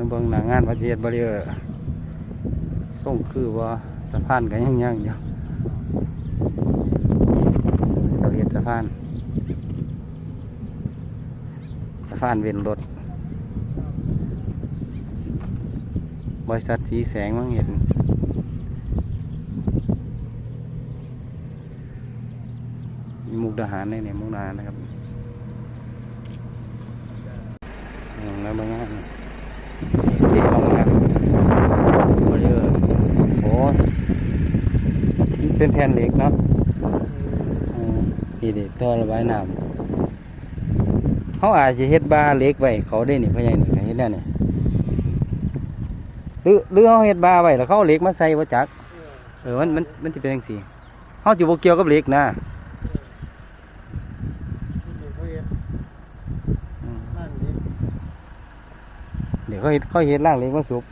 ในเบื้องหน้างานวัดเจ็ดบริเออร์ส่งคือว่าสะพานกันยังยังๆอยู่เราเห็นสะพานสะพานเวียนรถบริษัทสีแสงมั้งเห็นมีมุกดาหารในเนี่ยมุกดาหารนะครับ แล้วบางงาน เด็กออกมาบริเออร์โอ้มันเป็นแผ่นเหล็กเนาะอืมนี่ดิท่อระบายน้ำเขาอาจจะเฮ็ดบาร์เหล็กไว้เขาได้นี่พ่อใหญ่นี่ก็เฮ็ดแน่นี่หรือหรือเขาเฮ็ดบาร์ไว้แล้วเขาเอาเหล็กมาใส่ว่าจัก เออมันมันมันจะเป็นจังซี่เขาจะบ่เกี่ยวกับเหล็กนะ เขาเฮ็ด อืม นั่นนี่ เดี๋ยวเขาเห็ดเขาเห็ดร่างเล็กมันสุก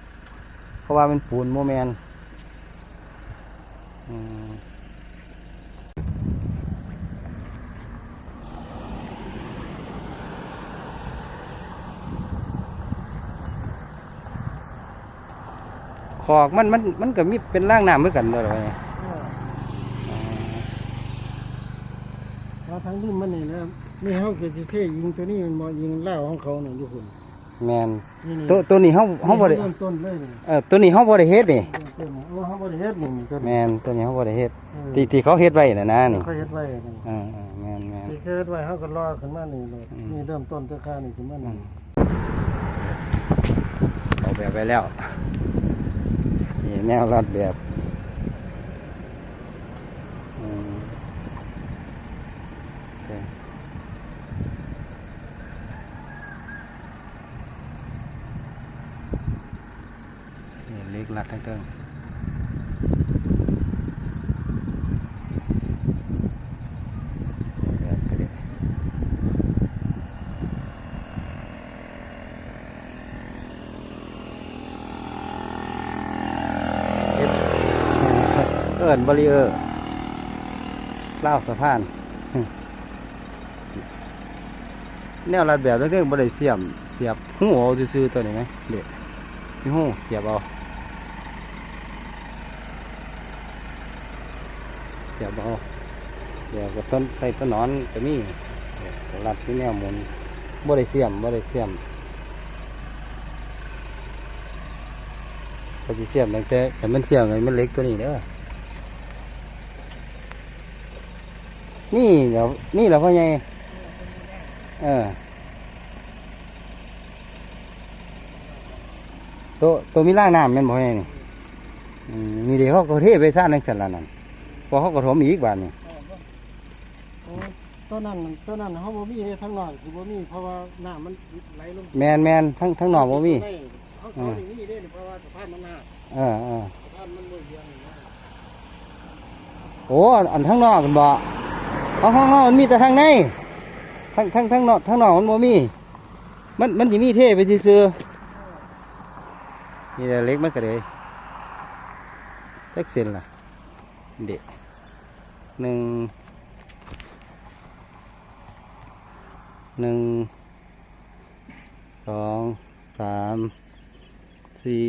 เพราะว่ามันปูนโมแมนอืมขอกมันมันมันก็มีเป็นร่างน้ำเหมือนกันเลยเหรอเนี่ยเออเราทั้งริมมันนี่นะนี่เฮาก็สิเทยิงตัวนี้มันบ่ยิงเหล้าของเขาน่ะอยู่พุ่น แมนนี่นี่ตัวตัวนี้เขาเขาบ่ได้เริ่มต้นเลยนี่เออตัวนี้เขาบ่ได้เฮ็ดนี่ เริ่มต้นนี่เอาเฮาบ่ได้เฮ็ดนี่นี่ตัวแมนี้ นตัวนี้เขาบ่ได้เฮ็ดเออ ที่ที่เขาเฮ็ดไว้น่ะนะนี่เขาเฮ็ดไว้นี่อ่าอ่าแมนแมน ที่เขาเฮ็ดไว้เฮาก็รอขึ้นมานี่เลยอืม นี่เริ่มต้นตัวค่านี่ขึ้นมานี่ออกแบบไปแล้วนี่แนวรัดแบบอืมโอเคนี่เล็กรัดทั้งเทิงแบบก็ได้เฮ็ดเอิ้นบริเออร์เล่าสะพาน แนวรัดแบบเรื่องบ่ได้เสียม เสียบหูเอาซื่อตัวนี้ไหมเด็กมีหูเสียบเอา เสียบเอาเดี๋ยวก็ต้นใส่ต้นนอนก็มีรัดที่แนวหมุนบ่ได้เสียมบ่ได้เสียมก็สิเสียมตั้งแต่แต่มันเสียมมันเล็กตัวนี้เด้อนี่เดี๋ยวนี่แหละพ่อใหญ่เออตัวตัวมีร่างน้ำแม่นบ่ไงนี่มนี่เดี๋ยวเขาเทไปซ่านังสันละนั่น พอเขาก็ถมอีกบาทนี่โอ้นนั้นมันตัวนั้นเฮาบ่มีในทางนอกสิบ่มีเพราะว่าน้ำมันไหลลงแมนแมนทั้งทั้งหนองบ่มีเขาเขานี่มีเด้นี่เพราะว่าสะพานมันหนาเออเออสะพานมันบ่เยือนนี่นะโอ้อันทั้งนอกกันบ่เอาข้างนอกมันมีแต่ทางในทั้งทั้งทั้งนอกทั้งนอกมันบ่มี มันมันสิมีเทไปซื่อๆนี่เล็กมันก็เลยจักเส้นล่ะเด็ก หนึ่งหนึ่งสองสามสี่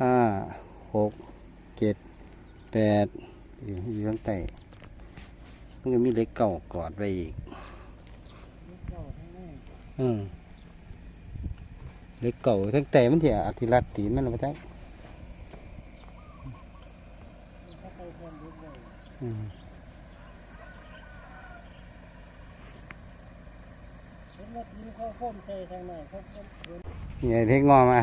ห้าหกเจ็ดแปดอยู่อยู่ข้างใต้มันก็มีเหล็กเก่ากอดไว้อีกอืมเหล็กเก่าทั้งแต่มันที่อธิรัตตีนมันเอาไปจักอืมเห็นว่าทีมเขาโค่นใจทางไห นเขาเขาเห็นนี่ไงเทคงอมา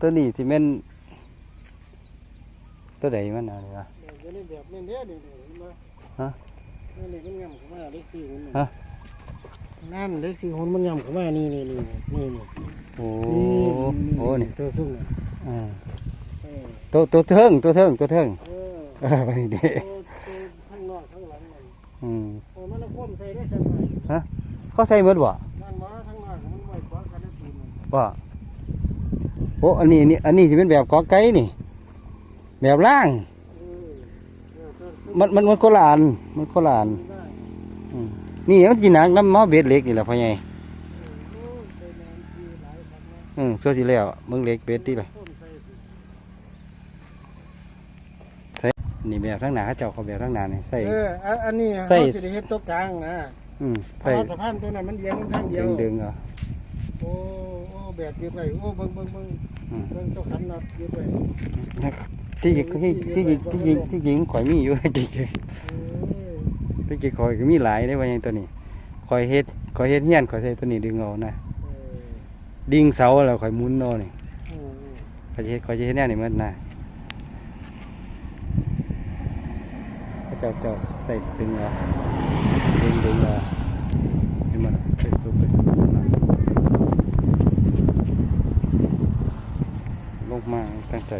ตัวนี้ที่แม่นตัวใดมันอะไรวะเดี๋ยวนี้แบบนี้เนี่ยนี่เห็นไหมฮะนี่นี่มันงำเข้ามาเล็กสี่หุ่นนี่ฮะนั่นเล็กสี่หุ่นมันงำเข้ามานี่นี่นี่นี่นี่โอ้นี่โอ้นี่ตัวสุ่มน่ะอ่าเออ ตัวตัวเทิงตัวเทิงตัวเทิงเออเออไปนี่เด้ตัวตัวข้างนอกข้างหลังมันอืมโอ้มันเอาคว่ำใส่ได้สักหน่อยฮะเขาใส่เบิดบ่นั่นมาข้างนอกมันไว้ขวางกันได้ปืนมันว่าโอ้อันนี้นี่อันนี้สิเป็นแบบกอไก่นี่ แบบล่าง เออเออตัวสุ่มันมันมันโคลาอันมันโคลาอันได้อืมนี่มันกินหนักน้ำหมอเบ็ดเหล็กนี่แหละพ่อใหญ่โอ้ยเป็นแรงที่หลายอืมส่วนที่แล้วมึงเหล็กเบ็ดติล่ะต้มใส่สิ นี่แบบทั้งหนาเขาเจ้าเขาแบบทั้งหนานี่ใส่ เอออันอันนี้ใส่ เขาสิได้เฮ็ดตัวกลางนะอืมเพใส่ราะว่าสะพานตัวนั้นมันเอียงมันข้างเดีดึยวงดึงๆเอาโอ้โอ้แบบเก็บไว้โอ้เบิ่งเบิ่งเบิ่งอืมเบิ่งตัวขันน็อตเก็บไว้ที่จริงที่ที่จริงที่จริงที่จริงข่อยมีอยู่จริงเออที่จริงข่อยก็มีหลายได้ว่าอย่างตัวนี้ข่อยเฮ็ดข่อยเฮ็ดเฮียนข่อยใส่ตัวนี้ดึงเอานะเออดิ่งเสาแล้วข่อยหมุนเอานี่อืมอืมข่อยจะเฮ็ดข่อยจะเฮ็ดแนวนี้มันนะ จอกจอกใส่ตึงเหรอดึงดึงเหรอให้มันไปสูบไปสูบนะลงมาตั้งใจ